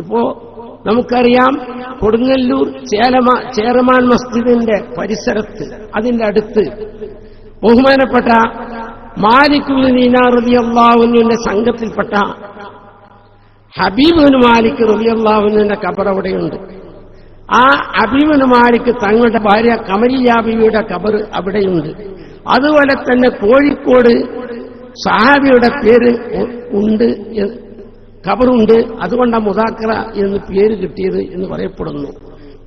ഇപ്പോ നമുക്കറിയാം കൊടുങ്ങല്ലൂർ ചേലമ ചേരമാൻ മസ്ജിദിന്റെ പരിസരത്ത് അതിന്റെ അടുത്ത് ബഹുമാനപ്പെട്ട മാലിക്കുൽ നീനാർ റളിയല്ലാഹുവിന്റെ സംഘത്തിൽപ്പെട്ട ഹബീബിന് മാലിക് റളിയല്ലാഹുവിന്റെ കബർ അവിടെയുണ്ട്. ആ ഹബീബിന് മാലിക് തങ്ങളുടെ ഭാര്യ കമലിയാബിയുടെ കബർ അവിടെയുണ്ട്. അതുപോലെ തന്നെ കോഴിക്കോട് സഹാബിയുടെ പേര് ഉണ്ട് കബറുണ്ട്. അതുകൊണ്ടാണ് മുതാക്കറ എന്ന് പേര് കിട്ടിയത് എന്ന് പറയപ്പെടുന്നു.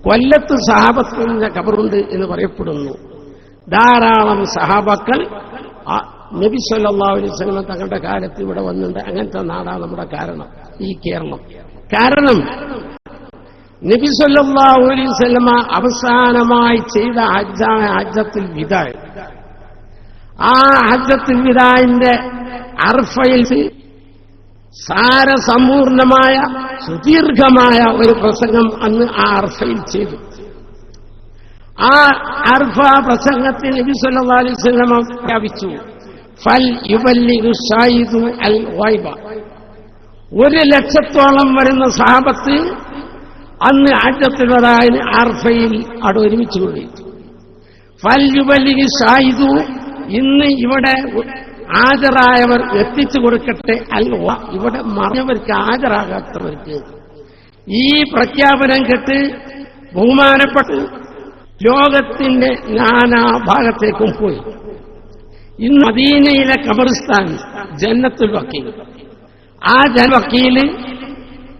കൊല്ലത്ത് സഹാബത്തിന്റെ കബറുണ്ട് എന്ന് പറയപ്പെടുന്നു. ധാരാളം സഹാബാക്കൾ നബി സല്ലല്ലാഹു അലൈഹി വസല്ലം തങ്ങളുടെ കാലത്ത് ഇവിടെ വന്നിട്ടുണ്ട്. അങ്ങനത്തെ നാടാണ് നമ്മുടെ കാരണം ഈ കേരളം. കാരണം നബി സല്ലല്ലാഹു അലൈഹി വസല്ലമ അവസാനമായി ചെയ്ത ഹജ്ജാണ് ഹജ്ജത്തിൽ വിദായ് ആ ഹജ്ജത്തിൽ വിദായിന്റെ അർഫയിൽ സാരസമ്പൂർണമായ സുദീർഘമായ ഒരു പ്രസംഗം അന്ന് ആ അർഫയിൽ ചെയ്തു. ആ അർഫ പ്രസംഗത്തിൽ നബി പ്രഖ്യാപിച്ചു ഫൽ വൈബ ഒരു ലക്ഷത്തോളം വരുന്ന സാപത്ത് അന്ന് ആറ്റത്തിലതായ അർഫയിൽ അവിടെ ഒരുമിച്ച് കൂടി ഫൽ യുബല്ലിഗു ഷായിദു ഇന്ന് ഇവിടെ ഹാജരായവർ എത്തിച്ചു കൊടുക്കട്ടെ അല്ല ഇവിടെ മറിഞ്ഞവർക്ക് ഹാജരാകാത്തവർക്ക് ഈ പ്രഖ്യാപനം കെട്ട് ബഹുമാനപ്പെട്ട് ലോകത്തിന്റെ നാനാഭാഗത്തേക്കും പോയി. ഇന്ന് മദീനയിലെ കബറിസ്ഥാൻ ജന്നത്തുൽ വക്കീൽ. ആ ജനവക്കീൽ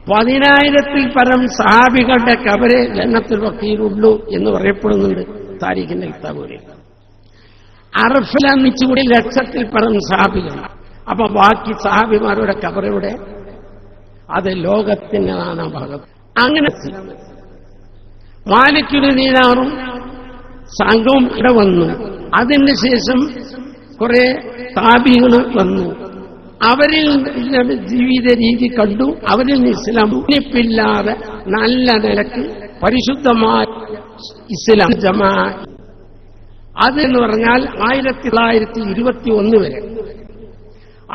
പതിനായിരത്തിൽ പരം സഹാബികളുടെ കബരെ ജന്നത്തുൽ വക്കീലുള്ളൂ എന്ന് പറയപ്പെടുന്നുണ്ട് താരീഖിന്റെ കിതാബുകളിൽ അറഫിൽ അന്നിച്ചുകൂടി ലക്ഷത്തിൽ പരം സഹാബികൾ അപ്പൊ ബാക്കി സഹാബിമാരുടെ കബറയുടെ അത് ലോകത്തിന്റെ നാനാഭാഗം അങ്ങനെ മാലിക്കുരു നീനാറും സംഘവും ഇവിടെ വന്നു. അതിന് ശേഷം കുറെ താപികൾ വന്നു. അവരിൽ ജീവിത രീതി കണ്ടു. അവരിൽ ഇസ്ലാം ഉന്നിപ്പില്ലാതെ നല്ല നിലയ്ക്ക് പരിശുദ്ധമായ ഇസ്ലാം ജമാ അതെന്ന് പറഞ്ഞാൽ ആയിരത്തി തൊള്ളായിരത്തി ഇരുപത്തി ഒന്ന് വരെ.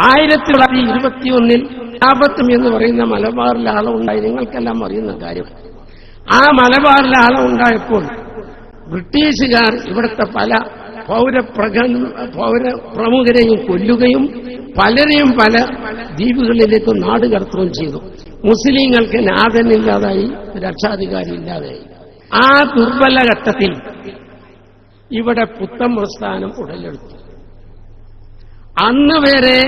ആയിരത്തി തൊള്ളായിരത്തി ഇരുപത്തി ഒന്നിൽ ലാഭത്തും എന്ന് പറയുന്ന മലബാറിലെ ആളുണ്ടായി നിങ്ങൾക്കെല്ലാം അറിയുന്ന കാര്യം. ആ മലബാറിലെ ആളുണ്ടായപ്പോൾ ബ്രിട്ടീഷുകാർ ഇവിടുത്തെ പല പൗരപ്രഗ പൗര പ്രമുഖരെയും കൊല്ലുകയും പലരെയും പല ദ്വീപുകളിലേക്ക് നാട് കടത്തുകയും ചെയ്തു. മുസ്ലിങ്ങൾക്ക് നാഥനില്ലാതായി രക്ഷാധികാരി ഇല്ലാതായി. ആ ദുർബല ഘട്ടത്തിൽ ഇവിടെ പുത്തൻ പ്രസ്ഥാനം ഉടലെടുത്തു. അന്ന് വരെ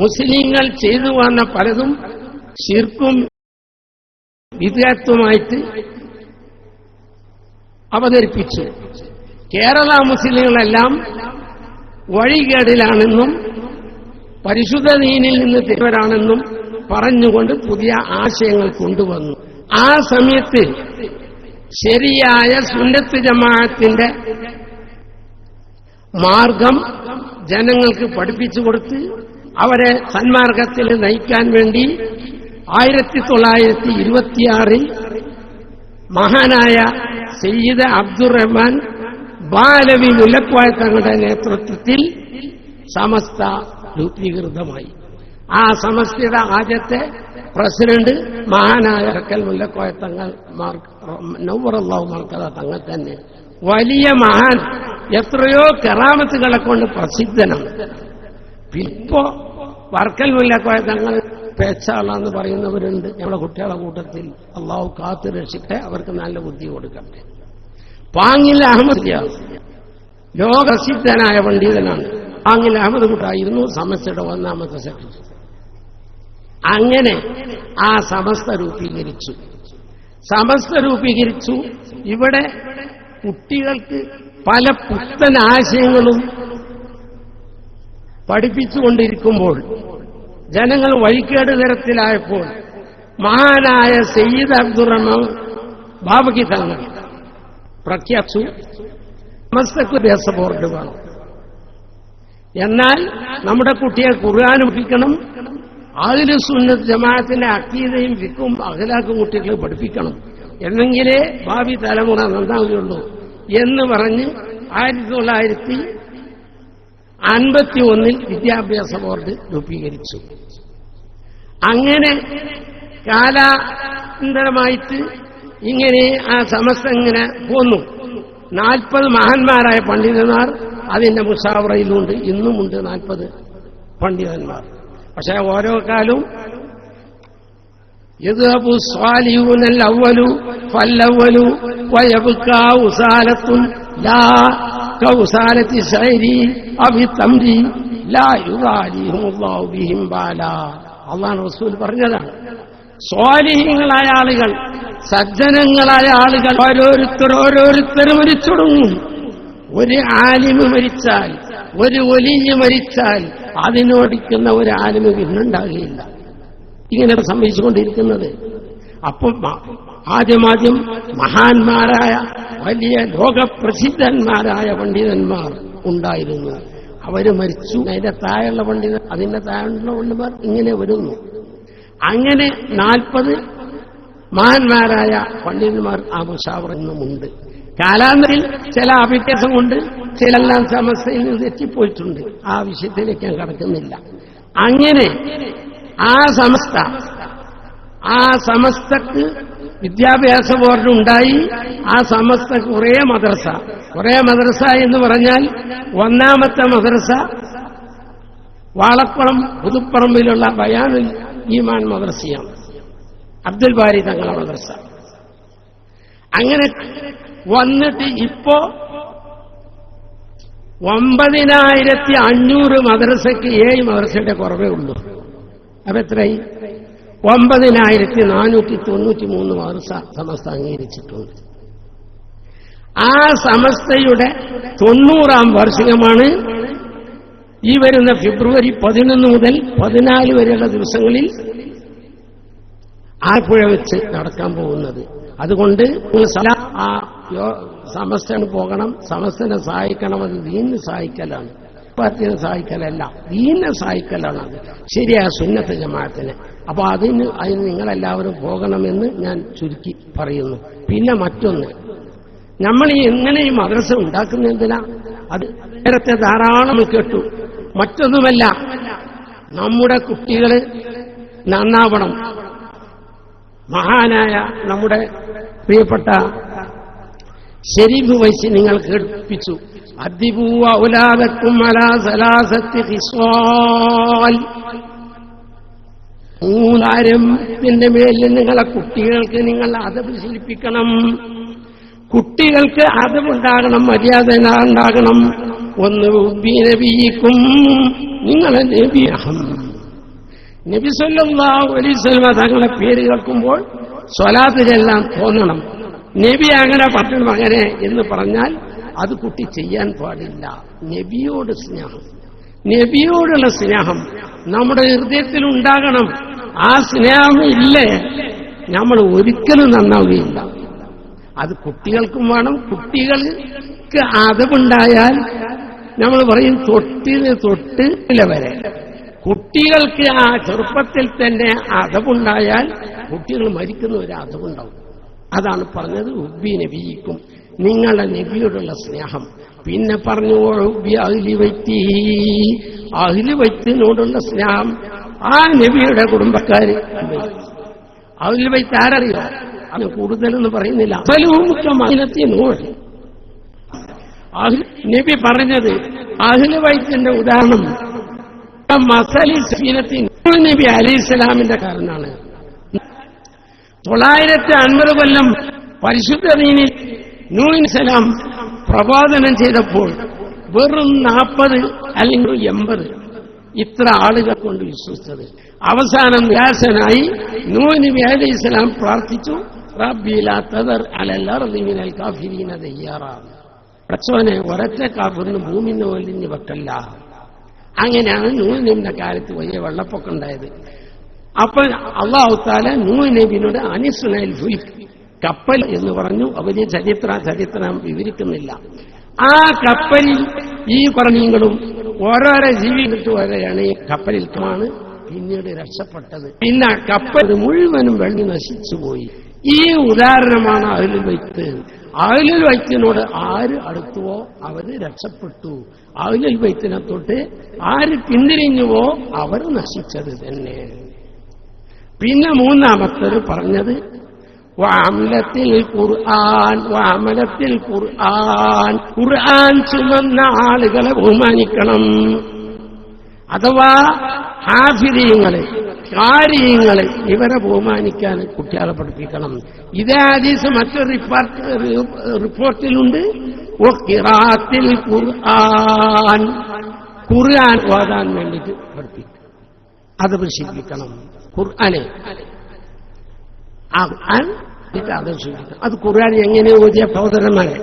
മുസ്ലിങ്ങൾ ചെയ്തു വന്ന പലതും ശിർക്കും വിദ്യാത്വമായിട്ട് അവതരിപ്പിച്ചു. കേരള മുസ്ലിങ്ങളെല്ലാം വഴികേടിലാണെന്നും പരിശുദ്ധ നീനിൽ നിന്ന് തിരുവരാണെന്നും പറഞ്ഞുകൊണ്ട് പുതിയ ആശയങ്ങൾ കൊണ്ടുവന്നു. ആ സമയത്ത് ശരിയായ സുന്നത്ത് ജമാഅത്തിന്റെ മാർഗം ജനങ്ങൾക്ക് പഠിപ്പിച്ചു കൊടുത്ത് അവരെ സന്മാർഗത്തിൽ നയിക്കാൻ വേണ്ടി ആയിരത്തി തൊള്ളായിരത്തി ഇരുപത്തിയാറിൽ മഹാനായ സയ്യിദ് അബ്ദുറഹ്മാൻ ബാലവി മുല്ലക്കോയ തങ്ങളുടെ നേതൃത്വത്തിൽ സമസ്ത രൂപീകൃതമായി. ആ സമസ്തയുടെ ആദ്യത്തെ പ്രസിഡന്റ് മഹാനായ ഹക്കൽ മുല്ലക്കോയ തങ്ങൾ നൗറല്ലാഹു മാർക്കഥ തങ്ങൾ തന്നെ. വലിയ മഹാൻ എത്രയോ കെറാമത്തുകളെ കൊണ്ട് പ്രസിദ്ധനാണ്. ഇപ്പോ വർക്കൽ മുല്ലക്കോയ തങ്ങൾ പേച്ചാളാന്ന് പറയുന്നവരുണ്ട്. നമ്മുടെ കുട്ടികളുടെ കൂട്ടത്തിൽ അള്ളാഹു കാത്തു രക്ഷിക്കട്ടെ അവർക്ക് നല്ല ബുദ്ധി കൊടുക്കട്ടെ. പാങ്ങിൽ അഹമ്മദ് ലോകപ്രസിദ്ധനായ പണ്ഡിതനാണ്. പാങ്ങിൽ അഹമ്മദ് കൂട്ടായിരുന്നു സമസ്യയുടെ ഒന്നാമത്തെ സെക്രട്ടറി. അങ്ങനെ ആ സമസ്ത രൂപീകരിച്ചു സമസ്ത രൂപീകരിച്ചു ഇവിടെ കുട്ടികൾക്ക് പല പുത്തൻ ആശയങ്ങളും പഠിപ്പിച്ചുകൊണ്ടിരിക്കുമ്പോൾ ജനങ്ങൾ വഴിക്കേട് തരത്തിലായപ്പോൾ മഹാനായ സയ്യിദ് അബ്ദുറഹ്മാൻ ബാബക്കി തങ്ങൾ പ്രഖ്യാപിച്ചു. സമസ്തക്ക് ദേശ ബോർഡ് വേണം എന്നാൽ നമ്മുടെ കുട്ടിയെ ഖുർആൻ പഠിക്കണം അതിൽ സുന്നത്ത് ജമാഅത്തിന്റെ അക്കീതയും വിക്കും അഖലാക്കും കുട്ടികളെ പഠിപ്പിക്കണം. എന്നെങ്കിലേ ഭാവി തലമുറ നന്നാവുകയുള്ളൂ എന്ന് പറഞ്ഞ് ആയിരത്തി തൊള്ളായിരത്തി അൻപത്തി ഒന്നിൽ വിദ്യാഭ്യാസ ബോർഡ് രൂപീകരിച്ചു. അങ്ങനെ കാലാന്തരമായിട്ട് ഇങ്ങനെ ആ സമസ്ത ഇങ്ങനെ പോന്നു. നാൽപ്പത് മഹാന്മാരായ പണ്ഡിതന്മാർ അതിന്റെ മുഷാവറയിലുണ്ട് ഇന്നുമുണ്ട് നാൽപ്പത് പണ്ഡിതന്മാർ. പക്ഷെ ഓരോ കാലവും يذهب الصالحون الأول فالأول ويبقى وسالة لا كوسالة الشعر أو التمر لا يضاليهم الله بهم بالا അള്ളാഹ് റസൂൽ പറഞ്ഞതാണ് സ്വാലിഹ്യങ്ങളായ ആളുകൾ സജ്ജനങ്ങളായ ആളുകൾ ഓരോരുത്തർ ഓരോരുത്തർ മരിച്ചൊടുങ്ങും ഒരു ആലിമ് മരിച്ചാൽ ഒരു ഒലിഞ്ഞ് മരിച്ചാൽ അതിനോടിക്കുന്ന ഒരു ആലിമ് പിന്നുണ്ടാകുകയില്ല ഇങ്ങനെ സംഭവിച്ചുകൊണ്ടിരിക്കുന്നത് അപ്പോൾ ആദ്യമാദ്യം മഹാന്മാരായ വലിയ ലോകപ്രസിദ്ധന്മാരായ പണ്ഡിതന്മാർ ഉണ്ടായിരുന്നു. അവർ മരിച്ചു. അതിന്റെ താഴെയുള്ള പണ്ഡിതൻ അതിന്റെ താഴെയുള്ള പണ്ഡിതന്മാർ ഇങ്ങനെ വരുന്നു. അങ്ങനെ നാൽപ്പത് മഹാന്മാരായ പണ്ഡിതന്മാർ ആ മുഷാവർ കാലാന്തരിൽ ചില അഭിപ്രാസം കൊണ്ട് ചിലെല്ലാം സമസ്യയിൽ നിന്ന് തെറ്റിപ്പോയിട്ടുണ്ട്. ആ വിഷയത്തിലേക്ക് ഞാൻ കടക്കുന്നില്ല. അങ്ങനെ ആ സമസ്ത ആ സമസ്തക്ക് വിദ്യാഭ്യാസ ബോർഡ് ഉണ്ടായി. ആ സമസ്ത കുറേ മദ്രസ കുറേ മദ്രസ എന്ന് പറഞ്ഞാൽ ഒന്നാമത്തെ മദ്രസ വാളക്കുളം പുതുപ്പറമ്പിലുള്ള ബയാനുൽ ഈമാൻ മദ്രസയാണ്. അബ്ദുൽ ബാരി തങ്ങളുടെ മദ്രസ. അങ്ങനെ വന്നിട്ട് ഇപ്പോ ഒമ്പതിനായിരത്തി അഞ്ഞൂറ് മദ്രസയ്ക്ക് ഏഴ് മദ്രസയുടെ കുറവേ ഉള്ളൂ. അപ്പൊ എത്രയായി? ഒമ്പതിനായിരത്തി നാനൂറ്റി തൊണ്ണൂറ്റി മൂന്ന് മദ്രസ സമസ്ത അംഗീകരിച്ചിട്ടുണ്ട്. ആ സമസ്തയുടെ തൊണ്ണൂറാം വാർഷികമാണ് ഈ വരുന്ന ഫെബ്രുവരി പതിനൊന്ന് മുതൽ പതിനാല് വരെയുള്ള ദിവസങ്ങളിൽ ആലപ്പുഴ വെച്ച് നടക്കാൻ പോകുന്നത്. അതുകൊണ്ട് ആ സമസ്തന് പോകണം സമസ്തനെ സഹായിക്കണം അത് ദീനിനെ സഹായിക്കലാണ്. പാർട്ടിനെ സഹായിക്കലല്ല ദീനിനെ സഹായിക്കലാണ്. അത് ശരിയായ സുന്നത്ത് ജമാത്തിന് അപ്പൊ അതിന് അതിന് നിങ്ങളെല്ലാവരും പോകണമെന്ന് ഞാൻ ചുരുക്കി പറയുന്നു. പിന്നെ മറ്റൊന്ന് നമ്മൾ ഈ എങ്ങനെ ഈ മദ്രസ ഉണ്ടാക്കുന്ന എന്തിനാ അത് നേരത്തെ ധാരാളം കേട്ടു. മറ്റൊന്നുമല്ല നമ്മുടെ കുട്ടികൾ നന്നാവണം. മഹാനായ നമ്മുടെ പ്രിയപ്പെട്ട ഷെരീഫ് വൈസി നിങ്ങൾ കേൾപ്പിച്ചു. മൂന്നാരത്തിന്റെ മേലിൽ നിങ്ങളെ കുട്ടികൾക്ക് നിങ്ങൾ അതവ് ശീലിപ്പിക്കണം. കുട്ടികൾക്ക് അതവുണ്ടാകണം മര്യാദ ഉണ്ടാകണം. ഒന്ന് ഉബ്ബി നബിയിക്കും നിങ്ങളെ നബിയഹം അലൈഹി വസല്ലമ തങ്ങളെ പേര് കേൾക്കുമ്പോൾ സ്വലാത്തിലെല്ലാം തോന്നണം. നബി അങ്ങനെ പറഞ്ഞു അങ്ങനെ എന്ന് പറഞ്ഞാൽ അത് കുട്ടി ചെയ്യാൻ പാടില്ല. നബിയോട് സ്നേഹം. നബിയോടുള്ള സ്നേഹം നമ്മുടെ ഹൃദയത്തിൽ ഉണ്ടാകണം. ആ സ്നേഹം ഇല്ലേ? നമ്മൾ ഒരിക്കലും നന്നാവുകയില്ല. അത് കുട്ടികൾക്കും വേണം. കുട്ടികൾക്ക് അതവുണ്ടായാൽ നമ്മൾ പറയും തൊട്ടിന് തൊട്ട് വരെ. കുട്ടികൾക്ക് ആ ചെറുപ്പത്തിൽ തന്നെ അതവുണ്ടായാൽ കുട്ടികൾ മരിക്കുന്ന ഒരു അതവുണ്ടാവും അതാണ് പറഞ്ഞത് ഉബ്ബി നബിയിക്കും നിങ്ങളുടെ നബിയോടുള്ള സ്നേഹം. പിന്നെ പറഞ്ഞു ഉബ്ബി അഹ്ലി വൈത്തി അഹ്ലി വൈത്തിനോടുള്ള സ്നേഹം ആ നബിയുടെ കുടുംബക്കാര് അഹ്ലി വൈത്ത് ആരറിയോ? അത് കൂടുതലെന്ന് പറയുന്നില്ല. നബി പറഞ്ഞത് അഹ്ലി വൈത്തിന്റെ ഉദാഹരണം. മസലി സീനത്തിൻ നബി അലി ഇസ്ലാമിന്റെ കാരനാണ് തൊള്ളായിരത്തി അൻപത് കൊല്ലം പരിശുദ്ധ ദീനിൽ നൂഹിൻ സലാം പ്രബോധനം ചെയ്തപ്പോൾ വെറും നാൽപ്പത് അല്ലെങ്കിൽ എൺപത് ഇത്ര ആളുകൾ കൊണ്ട് വിശ്വസിച്ചത്. അവസാനം വ്യാസനായി നൂഹ് വേദ ഇസ്ലാം പ്രാർത്ഥിച്ചു. പ്രച്ചോനെ ഒരൊറ്റ കാഫിറിന് ഭൂമിന്ന് ഒലിഞ്ഞ് വെക്കല്ല. അങ്ങനെയാണ് നൂലിന്റെ കാലത്ത് വലിയ വെള്ളപ്പൊക്കം ഉണ്ടായത്. അപ്പൊ അള്ളാഹുത്താല നൂ നബിനോട് അനിസുനൽ ഫുൽക്ക് കപ്പൽ എന്ന് പറഞ്ഞു. അവർ ചരിത്ര ചരിത്രം വിവരിക്കുന്നില്ല. ആ കപ്പലിൽ ഈ പറഞ്ഞീങ്ങളും ഓരോരോ ജീവികൾക്ക് വരെയാണ് ഈ കപ്പലിൽ കാണ് പിന്നീട് രക്ഷപ്പെട്ടത്. പിന്നെ കപ്പൽ മുഴുവനും വെള്ളി നശിച്ചുപോയി ഈ ഉദാഹരണമാണ് അഹ്ലുൽ വൈത്ത് അഹ്ലുൽ വൈത്തിനോട് ആര് അടുത്തുവോ അവർ രക്ഷപ്പെട്ടു. അഹ്ലുൽ വൈത്തിനെ തൊട്ട് ആര് പിന്തിരിഞ്ഞുവോ അവർ നശിച്ചത് തന്നെ. പിന്നെ മൂന്നാമത്തത് പറഞ്ഞത് വാമലത്തിൽ ഖുർആൻ വാമലത്തിൽ ഖുർആൻ ഖുർആൻ ചുമന്ന ആളുകളെ ബഹുമാനിക്കണം. അഥവാ ഹാഫിരീങ്ങളെ കാര്യങ്ങളെ ഇവരെ ബഹുമാനിക്കാൻ കുട്ടികളെ പഠിപ്പിക്കണം. ഇതേ ഹദീസ് മറ്റൊരു റിപ്പോർട്ട് റിപ്പോർട്ടിലുണ്ട് ഓ കിറാത്തിൽ ഖുർആൻ ഖുർആൻ ഓതാൻ വേണ്ടിയിട്ട് പഠിപ്പിക്കും അത് പരിശീലിപ്പിക്കണം ഖുർആനെ. ഖുർആൻ എന്നിട്ട് അത് ഖുർആൻ എങ്ങനെ ഓതിയ സഹോദരന്മാരെ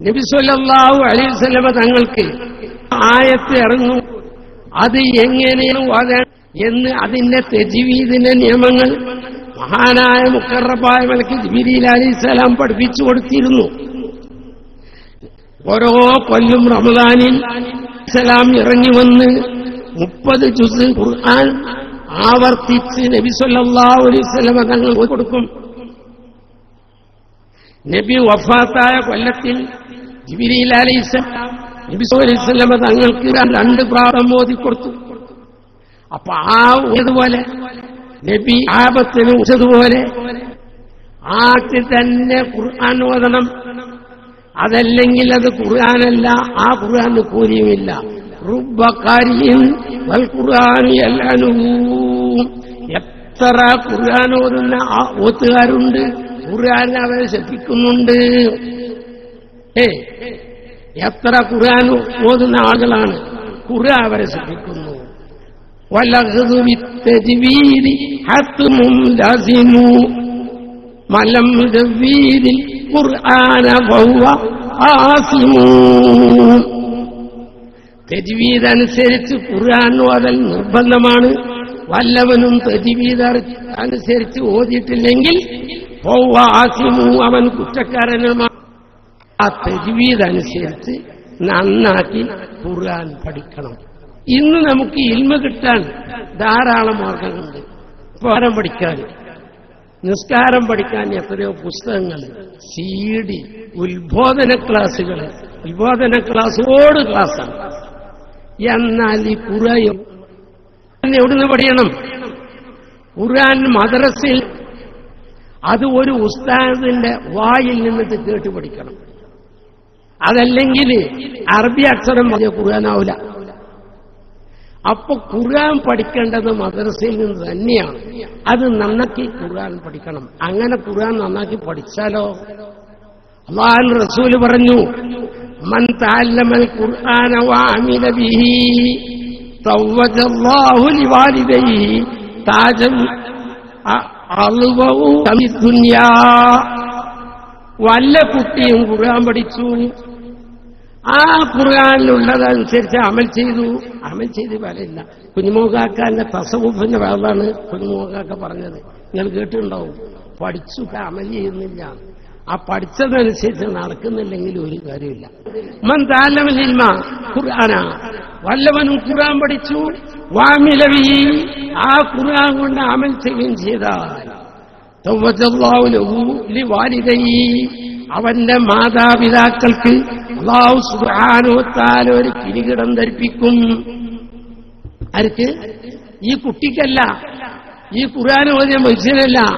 നബിസ്വല്ലാഹു അലൈഹി തങ്ങൾക്ക് ആയത്ത് ഇറങ്ങും. അത് എങ്ങനെയാണ് ഓതാൻ എന്ന് അതിന്റെ തെജീവീതിന്റെ നിയമങ്ങൾ മഹാനായ മുക്കറബായ മലക്ക് ജിബിരിയിൽ അലൈഹിസ്സലാം പഠിപ്പിച്ചു കൊടുത്തിരുന്നു. ഓരോ കൊല്ലും റമദാനിൽ ഇസ്ലാം ഇറങ്ങി വന്ന് മുപ്പത് ജുസ് ഖുർആൻ ആവർത്തിച്ച് നബി സല്ലല്ലാഹു അലൈഹി വസല്ലമ കൊടുക്കും. നബി വഫാത്തായ കൊല്ലത്തിൽ അലൈഹിസ്സലാം നബി തങ്ങൾക്ക് രണ്ട് പ്രാവം മോദി കൊടുത്തു. അപ്പൊ ആ ഇതുപോലെ നബി ആപത്തിന് ഉച്ചതുപോലെ ആക്ക് തന്നെ ഖുർആൻ ഓതണം. അതല്ലെങ്കിൽ അത് ഖുർആനല്ല ആ ഖുർആന് കൂലിയുമില്ല. ഖുർആാനി എത്ര ഖുർആൻ ഓതുന്ന ഓത്തുകാരുണ്ട്? ഖുർആൻ അവരെ ശ്രദ്ധിക്കുന്നുണ്ട്. ഏ എത്ര ഖുർആൻ ഓതുന്ന ആളുകളാണ്? ഖുർആൻ അവരെ ലസിമു. മലം ഖുർആന ആസിമു. തജ്വീദ് അനുസരിച്ച് ഖുർആൻ ഓതൽ നിർബന്ധമാണ്. വല്ലവനും തജ്വീദ് അനുസരിച്ച് ഓതിയിട്ടില്ലെങ്കിൽ അവൻ കുറ്റക്കാരനുമാണ് ആ തജ്വീദ് അനുസരിച്ച് നന്നാക്കി ഖുർആൻ പഠിക്കണം. ഇന്ന് നമുക്ക് ഇൽമ കിട്ടാൻ ധാരാളം മാർഗങ്ങളുണ്ട്. പാരം പഠിക്കാൻ നിസ്കാരം പഠിക്കാൻ എത്രയോ പുസ്തകങ്ങൾ സി ഡി ഉത്ബോധന ക്ലാസ്സുകൾ ഉത്ബോധന ക്ലാസ്സോട് ക്ലാസ്സാണ്. എന്നാൽ ഈ ഖുറയും എവിടുന്ന് പഠിക്കണം ഖുർആൻ മദ്രസിൽ. അത് ഒരു ഉസ്താദിന്റെ വായിൽ നിന്നിട്ട് കേട്ട് പഠിക്കണം. അതല്ലെങ്കിൽ അറബി അക്ഷരം പറഞ്ഞ ഖുർആനാവില്ല അപ്പൊ ഖുർആൻ പഠിക്കേണ്ടത് മദ്രസയിൽ നിന്ന് തന്നെയാണ്. അത് നന്നാക്കി ഖുർആൻ പഠിക്കണം. അങ്ങനെ ഖുർആൻ നന്നാക്കി പഠിച്ചാലോ? അള്ളാഹു റസൂൽ പറഞ്ഞു മൻ താല്ലമൽ ഖുർആന വഅമില ബിഹി തവ്വജല്ലാഹു ലിവാലിദൈഹി താജൻ അളുവു ദുനിയാ വല്ല കുട്ടിയും ഖുർആൻ പഠിച്ചു. ആ ഖുർആാനിലുള്ളതനുസരിച്ച് അമൽ ചെയ്തു. അമൽ ചെയ്ത് ഫലമില്ല കുഞ്ഞുമോകാക്കാന്റെ തസവുഫിന്റെ വേളാണ് കുഞ്ഞുമോകാക്ക പറഞ്ഞത്. നിങ്ങൾ കേട്ടിട്ടുണ്ടാവും. പഠിച്ചു അമൽ ചെയ്യുന്നില്ല. ആ പഠിച്ചതനുസരിച്ച് നടക്കുന്നില്ലെങ്കിൽ ഒരു കാര്യമില്ല. മൻ താലമില്ല ഖുർആന. വല്ലവനും ഖുർആൻ പഠിച്ചു വാമിലവി ആ ഖുർആൻ കൊണ്ട് അമൽ ചെയ്യുകയും ചെയ്താൽ അവന്റെ മാതാപിതാക്കൾക്ക് അള്ളാഹു സുഹാനോത്താൽ ഒരു കിരീടം ധരിപ്പിക്കും. ആർക്ക്? ഈ കുട്ടിക്കല്ല. ഈ ഖുർആൻ ഓതിയ മനുഷ്യനല്ല.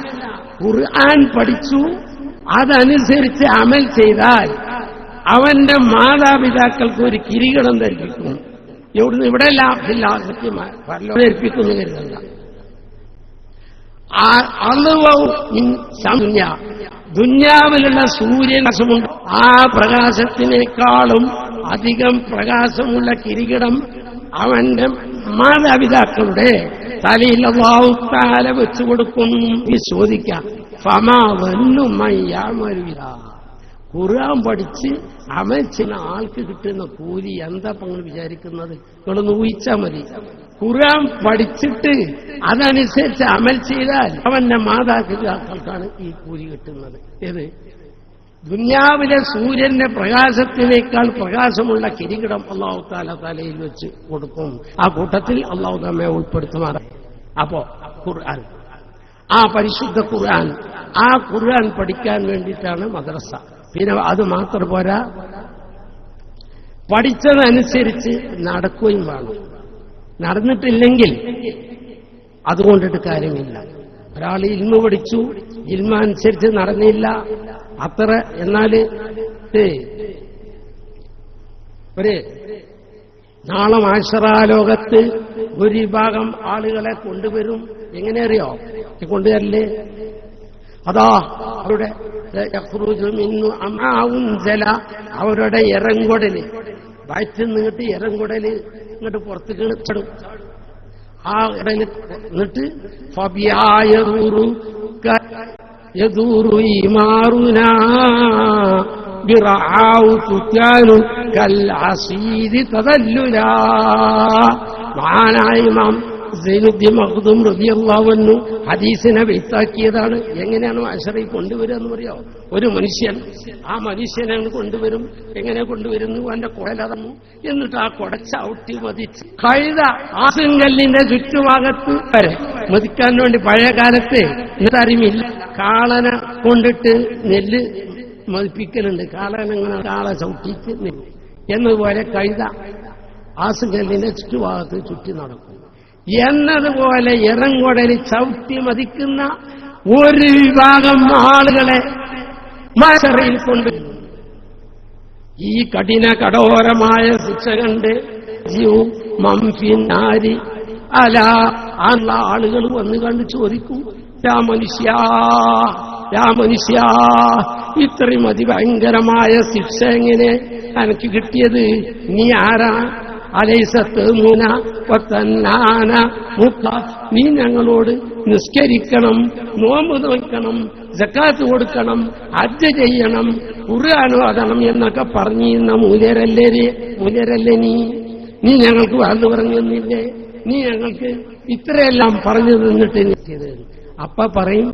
ഖുർആൻ പഠിച്ചു അതനുസരിച്ച് അമൽ ചെയ്താൽ അവന്റെ മാതാപിതാക്കൾക്ക് ഒരു കിരീടം ധരിപ്പിക്കും. എവിടുന്ന്? ഇവിടെ ധരിപ്പിക്കുന്നു കരുതല്ല ദുന്യാവിലുള്ള സൂര്യപ്രകാശമുണ്ട് ആ പ്രകാശത്തിനേക്കാളും അധികം പ്രകാശമുള്ള കിരീടം അവന്റെ മാതാപിതാക്കളുടെ തലയിൽ അള്ളാഹുത്താല വെച്ചു കൊടുക്കും. ഈ ചോദിക്കാം ഖുർആൻ പഠിച്ച് അമൽ ചില ആൾക്ക് കിട്ടുന്ന കൂലി എന്താ നിങ്ങൾ വിചാരിക്കുന്നത്? നിങ്ങളൊന്ന് ഊഹിച്ചാൽ മതി. ഖുർആൻ പഠിച്ചിട്ട് അതനുസരിച്ച് അമൽ ചെയ്താൽ അവന്റെ മാതാപിതാക്കൾക്കാണ് ഈ കൂലി കിട്ടുന്നത്. ഏത്? ദുന്യാവിലെ സൂര്യന്റെ പ്രകാശത്തിനേക്കാൾ പ്രകാശമുള്ള കിരീടം അള്ളാഹു താല തലയിൽ വെച്ച് കൊടുക്കും. ആ കൂട്ടത്തിൽ അള്ളാഹു നമ്മെ ഉൾപ്പെടുത്തുമാറ അപ്പോ ഖുർആൻ. ആ പരിശുദ്ധ ഖുർആൻ. ആ ഖുർആൻ പഠിക്കാൻ വേണ്ടിയിട്ടാണ് മദ്രസ. പിന്നെ അത് മാത്രം പോരാ. പഠിച്ചതനുസരിച്ച് നടക്കുകയും വേണം. നടന്നിട്ടില്ലെങ്കിൽ അതുകൊണ്ടിട്ട് കാര്യമില്ല. ഒരാൾ ഇൽമ പഠിച്ചു ഇൽമ അനുസരിച്ച് നടന്നില്ല. അത്ര എന്നാൽ ഒരു നാളെ മാഷറാലോകത്ത് ഒരു വിഭാഗം ആളുകളെ കൊണ്ടുവരും. എങ്ങനെ അറിയോ കൊണ്ടുവരല്ലേ കൊണ്ടുവരൽ. അതാ അവരുടെ അവരുടെ ഇറങ്കൊടൽ വയറ്റിൽ നിന്നിട്ട് ഇറങ്കൊടൽ ഇങ്ങോട്ട് പുറത്തേക്ക് ചടും. ആ ഇടയിൽ എന്നിട്ട് يدور إمارنا برعاه تكان كالعصيد تذللا. معانا إمام സൈനുദ്ദീൻ റളിയല്ലാഹു അൻഹു ഹദീസിനെ വെയ്ത്താക്കിയതാണ് എങ്ങനെയാണ് അഷറി കൊണ്ടുവരിക എന്ന് പറയാം ഒരു മനുഷ്യൻ ആ മനുഷ്യനെ കൊണ്ടുവരും. എങ്ങനെ കൊണ്ടുവരുന്നു? അവന്റെ കുഴലറന്നു എന്നിട്ട് ആ കുട ചവിട്ടി മതിച്ച് കഴുത ആസുങ്കല്ലിന്റെ ചുറ്റുഭാഗത്ത് വരെ മതിക്കാൻ വേണ്ടി പഴയ കാലത്ത് ഇന്നറിമില്ല കാളനെ കൊണ്ടിട്ട് നെല്ല് മതിപ്പിക്കലുണ്ട്. കാളനങ്ങനെ കാള ചവിട്ടിച്ച് നെല്ല്. എന്നതുപോലെ കഴുത ആസുങ്കല്ലിന്റെ ചുറ്റുഭാഗത്ത് ചുറ്റി നടക്കും. എന്നതുപോലെ ഇറങ്ങുടലി ചവിട്ടി മതിക്കുന്ന ഒരു വിഭാഗം ആളുകളെ മസറയിൽ കൊണ്ടുവരും ഈ കഠിന കഠോരമായ ശിക്ഷ കണ്ട് ജീവും മംഫിനാരി അല ആ ആളുകൾ വന്നു കണ്ട് ചോദിക്കും രാമനുഷ്യ രാമനുഷ്യ ഇത്രയും അതിഭയങ്കരമായ ശിക്ഷ എങ്ങനെ എനിക്ക് കിട്ടിയത്? നീ ആരാ? അലൈസത്ത് മുന പത്തന്നാന മുക്ക. നീ ഞങ്ങളോട് നിസ്കരിക്കണം നോമ്പ് നോക്കണം ജക്കാത്ത് കൊടുക്കണം ഹജ്ജ് ചെയ്യണം ഖുർആൻ എന്നൊക്കെ പറഞ്ഞിരുന്ന മൂലരല്ലേ മൂലരല്ലേ നീ? നീ ഞങ്ങൾക്ക് വന്നു പറഞ്ഞു നീ ഞങ്ങൾക്ക് ഇത്രയെല്ലാം പറഞ്ഞു തന്നിട്ട് നിൽക്കിയത് അപ്പ പറയും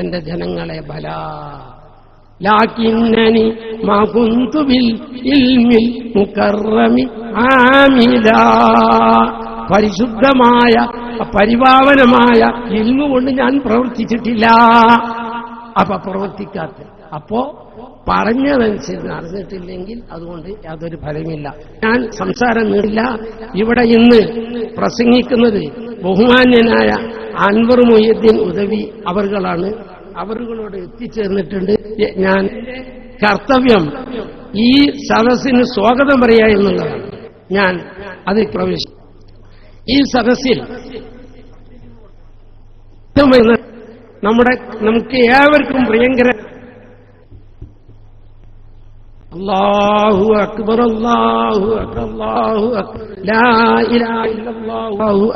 എന്റെ ജനങ്ങളെ ബലാ. മാ കുന്തു ബിൽ ഇൽമിൽ മുകറമി ആമില. പരിശുദ്ധമായ പരിപാവനമായ ഇൽമു കൊണ്ട് ഞാൻ പ്രവർത്തിച്ചിട്ടില്ല. അപ്പൊ പ്രവർത്തിക്കാത്ത. അപ്പോ പറഞ്ഞതനുസരിച്ച് അറിഞ്ഞിട്ടില്ലെങ്കിൽ അതുകൊണ്ട് യാതൊരു ഫലമില്ല. ഞാൻ സംസാരം നീടില്ല. ഇവിടെ ഇന്ന് പ്രസംഗിക്കുന്നത് ബഹുമാന്യനായ അൻവർ മൊയ്യദ്ദീൻ ഉദവി അവർകളാണ്. അവരുകളോട് എത്തിച്ചേർന്നിട്ടുണ്ട്. ഞാൻ കർത്തവ്യം ഈ സദസ്സിന് സ്വാഗതം പറയുക എന്നുള്ളതാണ്. ഞാൻ അത് പ്രവേശി ഈ സദസ്സിൽ നമ്മുടെ നമുക്ക് ഏവർക്കും പ്രിയങ്കര അക്ബർ അക്ബർ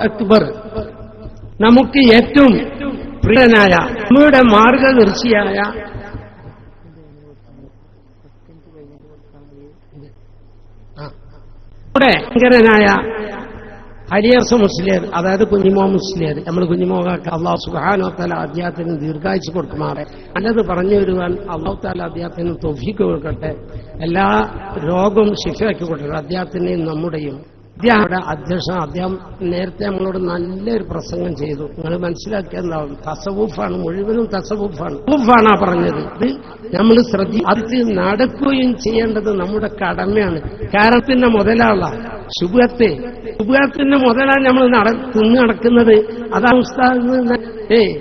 അക്ബർ. നമുക്ക് ഏറ്റവും പ്രിയനായ നമ്മുടെ മാർഗദർശിയായ. നമ്മുടെ ഭയങ്കരനായ ഹരിയർസ മുസ്ലിയർ അതായത് കുഞ്ഞിമോ മുസ്ലിയർ നമ്മൾ കുഞ്ഞിമോകാക്ക് അള്ളാഹു തല അദ്ദേഹത്തിന് ദീർഘായുസ് കൊടുക്കുമാറെ. നല്ലത് പറഞ്ഞു വരുവാൻ അള്ളാഹു താല അദ്ദേഹത്തിന് തൊഫിക്ക് കൊടുക്കട്ടെ. എല്ലാ രോഗവും ശിക്ഷയാക്കി കൊടുക്കട്ടെ. അദ്ദേഹത്തിന്റെയും നമ്മുടെയും. അദ്ദേഹയുടെ അധ്യക്ഷൻ അദ്ദേഹം നേരത്തെ നമ്മളോട് നല്ലൊരു പ്രസംഗം ചെയ്തു. നിങ്ങൾ മനസ്സിലാക്കിയെന്താവും തസവൂഫാണ്. മുഴുവനും തസവൂഫാണ്. തസവൂഫാണ് പറഞ്ഞത്. ഇത് നമ്മൾ ശ്രദ്ധി അത് നടക്കുകയും ചെയ്യേണ്ടത് നമ്മുടെ കടമയാണ്. കാരണത്തിന്റെ മുതലാള ശുഭത്തെ ശുഭത്തിന്റെ മുതലാണ് നമ്മൾ നട തിന്ന് നടക്കുന്നത്. അതാണ് ഉസ്താദ് ഏ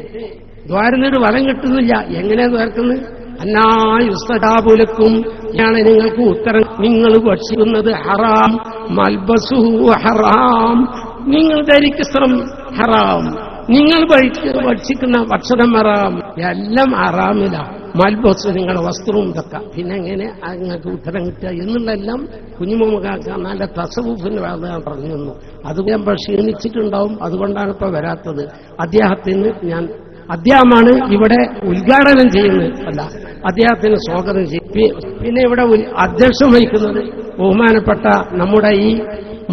ദ്വാരനൊരു വരം കിട്ടുന്നില്ല. എങ്ങനെയാ ദ്വാരക്കുന്നത്? അന്നായുസ്തജാബുലക്കും ഞാൻ നിങ്ങൾക്ക് ഉത്തരം നിങ്ങൾ ഭക്ഷിക്കുന്നത് ഹറാം. മൽബസു ഹറാം. നിങ്ങൾ ധരിക്കുന്ന ഹറാം. നിങ്ങൾ ഭക്ഷിക്ക- ഭക്ഷിക്കുന്ന ഭക്ഷണം ഹറാം. എല്ലാം ഹറാമിലാണ് മൽബസ് നിങ്ങളുടെ വസ്ത്രവും ഇതൊക്കെ. പിന്നെ എങ്ങനെ? നിങ്ങൾക്ക് ഉത്തരം കിട്ടുക എന്നുള്ളതെല്ലാം കുഞ്ഞുമുഖാക്ക നല്ല തസവൂഫിന്റെ വേദന ഞാൻ പറഞ്ഞു തന്നു. അത് ഞാൻ ക്ഷീണിച്ചിട്ടുണ്ടാവും. അതുകൊണ്ടാണ് ഇപ്പൊ വരാത്തത്. അദ്ദേഹത്തിന് ഞാൻ അദ്ദേഹമാണ് ഇവിടെ ഉദ്ഘാടനം ചെയ്യുന്നത് അല്ല അദ്ദേഹത്തിന് സ്വാഗതം ചെയ്യും. പിന്നെ ഇവിടെ അധ്യക്ഷം വഹിക്കുന്നത് ബഹുമാനപ്പെട്ട നമ്മുടെ ഈ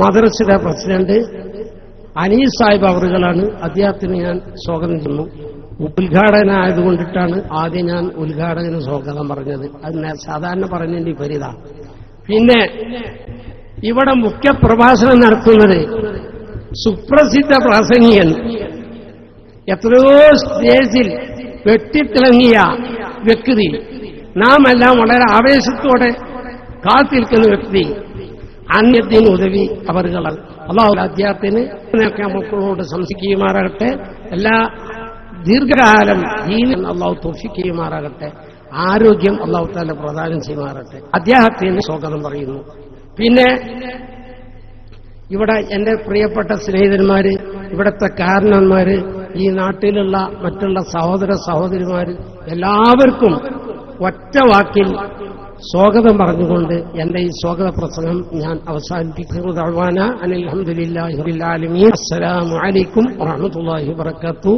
മദ്രസയുടെ പ്രസിഡന്റ് അനീസ് സാഹിബ് അവറുകളാണ്. അദ്ദേഹത്തിന് ഞാൻ സ്വാഗതം ചെയ്യുന്നു. ഉദ്ഘാടനം ആയതുകൊണ്ടിട്ടാണ് ആദ്യം ഞാൻ ഉദ്ഘാടകന് സ്വാഗതം പറഞ്ഞത്. അത് സാധാരണ പറഞ്ഞതിന്റെ വിപരീത പിന്നെ ഇവിടെ മുഖ്യ പ്രഭാഷണം നടത്തുന്നത് സുപ്രസിദ്ധ പ്രാസംഗികൻ എത്രയോ സ്റ്റേജിൽ വെട്ടിത്തിളങ്ങിയ വ്യക്തി. നാം എല്ലാം വളരെ ആവേശത്തോടെ കാത്തിരിക്കുന്ന വ്യക്തി. അന്യത്തിന് ഉദവി അവർകളാണ് അള്ളാഹു അദ്ദേഹത്തിന് ഇതിനൊക്കെ മക്കളോട് സംസിക്കുകയുമാറാകട്ടെ എല്ലാ ദീർഘകാലം ദീനം അള്ളാഹു തോഷിക്കുകയുമാറാകട്ടെ ആരോഗ്യം അള്ളാഹു താല പ്രദാനം ചെയ്യുമാറട്ടെ അദ്ദേഹത്തിന് സ്വാഗതം പറയുന്നു. പിന്നെ ഇവിടെ എന്റെ പ്രിയപ്പെട്ട സ്നേഹിതന്മാര് ഇവിടത്തെ കാരണന്മാര് ഈ നാട്ടിലുള്ള മറ്റുള്ള സഹോദര സഹോദരിമാർ എല്ലാവർക്കും ഒറ്റ വാക്കിൽ സ്വാഗതം പറഞ്ഞുകൊണ്ട് എന്റെ ഈ സ്വാഗത പ്രസംഗം ഞാൻ അവസാനിപ്പിക്കുന്നതാണ് അസ്സലാമു അലൈക്കും വറഹമത്തല്ലാഹി വബർക്കാത്തു